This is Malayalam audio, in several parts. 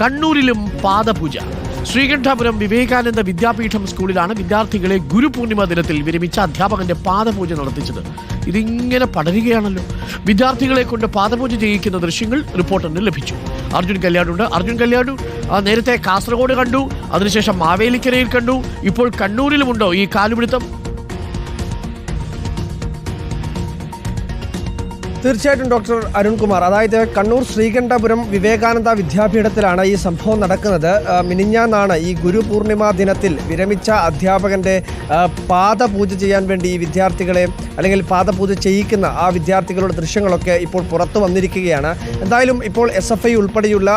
കണ്ണൂരിലും പാദപൂജ. ശ്രീകണ്ഠാപുരം വിവേകാനന്ദ വിദ്യാപീഠം സ്കൂളിലാണ് വിദ്യാർത്ഥികളെ ഗുരുപൂർണിമ ദിനത്തിൽ വിരമിച്ച അധ്യാപകന്റെ പാദപൂജ നടത്തിച്ചത്. ഇതിങ്ങനെ പടരുകയാണല്ലോ. വിദ്യാർത്ഥികളെ കൊണ്ട് പാദപൂജ ചെയ്യിക്കുന്ന ദൃശ്യങ്ങൾ റിപ്പോർട്ടറിന് ലഭിച്ചു. അർജുൻ കല്യാണുണ്ട് അർജുൻ കല്യാണു നേരത്തെ കാസർഗോഡ് കണ്ടു അതിനുശേഷം മാവേലിക്കരയിൽ കണ്ടു. ഇപ്പോൾ കണ്ണൂരിലുമുണ്ടോ ഈ കാലുപിടുത്തം? തീർച്ചയായിട്ടും ഡോക്ടർ അരുൺകുമാർ. അതായത് കണ്ണൂർ ശ്രീകണ്ഠപുരം വിവേകാനന്ദ വിദ്യാപീഠത്തിലാണ് ഈ സംഭവം നടക്കുന്നത്. മിനിഞ്ഞാന്നാണ് ഈ ഗുരു പൂർണിമ ദിനത്തിൽ വിരമിച്ച അധ്യാപകന്റെ ആ, പാദപൂജ ചെയ്യാൻ വേണ്ടി ഈ വിദ്യാർത്ഥികളെ അല്ലെങ്കിൽ പാദപൂജ ചെയ്യിക്കുന്ന ആ വിദ്യാർത്ഥികളുടെ ദൃശ്യങ്ങളൊക്കെ ഇപ്പോൾ പുറത്തു വന്നിരിക്കുകയാണ്. എന്തായാലും ഇപ്പോൾ എസ് എഫ് ഐ ഉൾപ്പെടെയുള്ള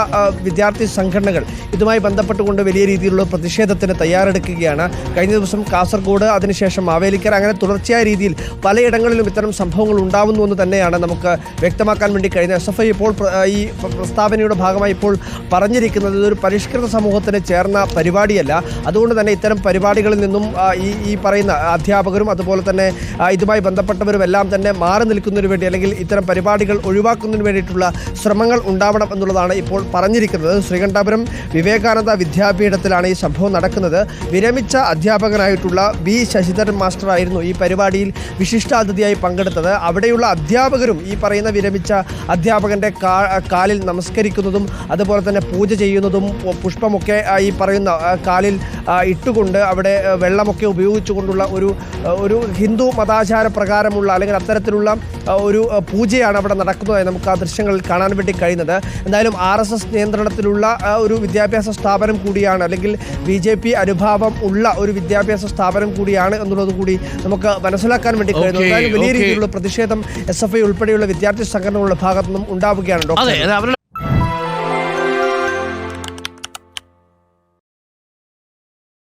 വിദ്യാർത്ഥി സംഘടനകൾ ഇതുമായി ബന്ധപ്പെട്ടുകൊണ്ട് വലിയ രീതിയിലുള്ള പ്രതിഷേധത്തിന് തയ്യാറെടുക്കുകയാണ്. കഴിഞ്ഞ ദിവസം കാസർഗോഡ് അതിനുശേഷം മാവേലിക്കര അങ്ങനെ തുടർച്ചയായ രീതിയിൽ പലയിടങ്ങളിലും ഇത്തരം സംഭവങ്ങൾ ഉണ്ടാവുന്നു എന്ന് തന്നെയാണ് നമുക്ക് വ്യക്തമാക്കാൻ വേണ്ടി കഴിഞ്ഞ എസ് എഫ് ഐ ഇപ്പോൾ ഈ പ്രസ്താവനയുടെ ഭാഗമായി ഇപ്പോൾ പറഞ്ഞിരിക്കുന്നത് ഇതൊരു പരിഷ്കൃത സമൂഹത്തിന് ചേർന്ന പരിപാടിയല്ല. അതുകൊണ്ട് തന്നെ ഇത്തരം പരിപാടികളിൽ നിന്നും ഈ ഈ പറയുന്ന അധ്യാപകരും അതുപോലെ തന്നെ ഇതുമായി ബന്ധപ്പെട്ടവരും എല്ലാം തന്നെ മാറി നിൽക്കുന്നതിന് വേണ്ടി അല്ലെങ്കിൽ ഇത്തരം പരിപാടികൾ ഒഴിവാക്കുന്നതിന് വേണ്ടിയിട്ടുള്ള ശ്രമങ്ങൾ ഉണ്ടാവണം എന്നുള്ളതാണ് ഇപ്പോൾ പറഞ്ഞിരിക്കുന്നത്. ശ്രീകണ്ഠാപുരം വിവേകാനന്ദ വിദ്യാപീഠത്തിലാണ് ഈ സംഭവം നടക്കുന്നത്. വിരമിച്ച അധ്യാപകനായിട്ടുള്ള ബി ശശിധരൻ മാസ്റ്ററായിരുന്നു ഈ പരിപാടിയിൽ വിശിഷ്ടാതിഥിയായി പങ്കെടുത്തത്. അവിടെയുള്ള അധ്യാപകരും പറയുന്ന വിരമിച്ച അധ്യാപകന്റെ കാലിൽ നമസ്കരിക്കുന്നതും അതുപോലെ തന്നെ പൂജ ചെയ്യുന്നതും പുഷ്പമൊക്കെ ഈ പറയുന്ന കാലിൽ ഇട്ടുകൊണ്ട് അവിടെ വെള്ളമൊക്കെ ഉപയോഗിച്ചുകൊണ്ടുള്ള ഒരു ഒരു ഹിന്ദു മതാചാര പ്രകാരമുള്ള അല്ലെങ്കിൽ അത്തരത്തിലുള്ള ഒരു പൂജയാണ് അവിടെ നടക്കുന്നതായി നമുക്ക് ആ ദൃശ്യങ്ങളിൽ കാണാൻ വേണ്ടി കഴിയുന്നത്. എന്തായാലും ആർ എസ് എസ് നിയന്ത്രണത്തിലുള്ള ഒരു വിദ്യാഭ്യാസ സ്ഥാപനം കൂടിയാണ് അല്ലെങ്കിൽ ബി ജെ പി അനുഭാവം ഉള്ള ഒരു വിദ്യാഭ്യാസ സ്ഥാപനം കൂടിയാണ് എന്നുള്ളത് കൂടി നമുക്ക് മനസ്സിലാക്കാൻ വേണ്ടി കഴിയുന്നു എന്തായാലും വലിയ രീതിയിലുള്ള പ്രതിഷേധം എസ് എഫ് ഐ ഉൾപ്പെടെയുള്ള വിദ്യാർത്ഥി സംഘടനകളുടെ ഭാഗത്തുനിന്നും ഉണ്ടാവുകയാണ് ഡോക്ടർ.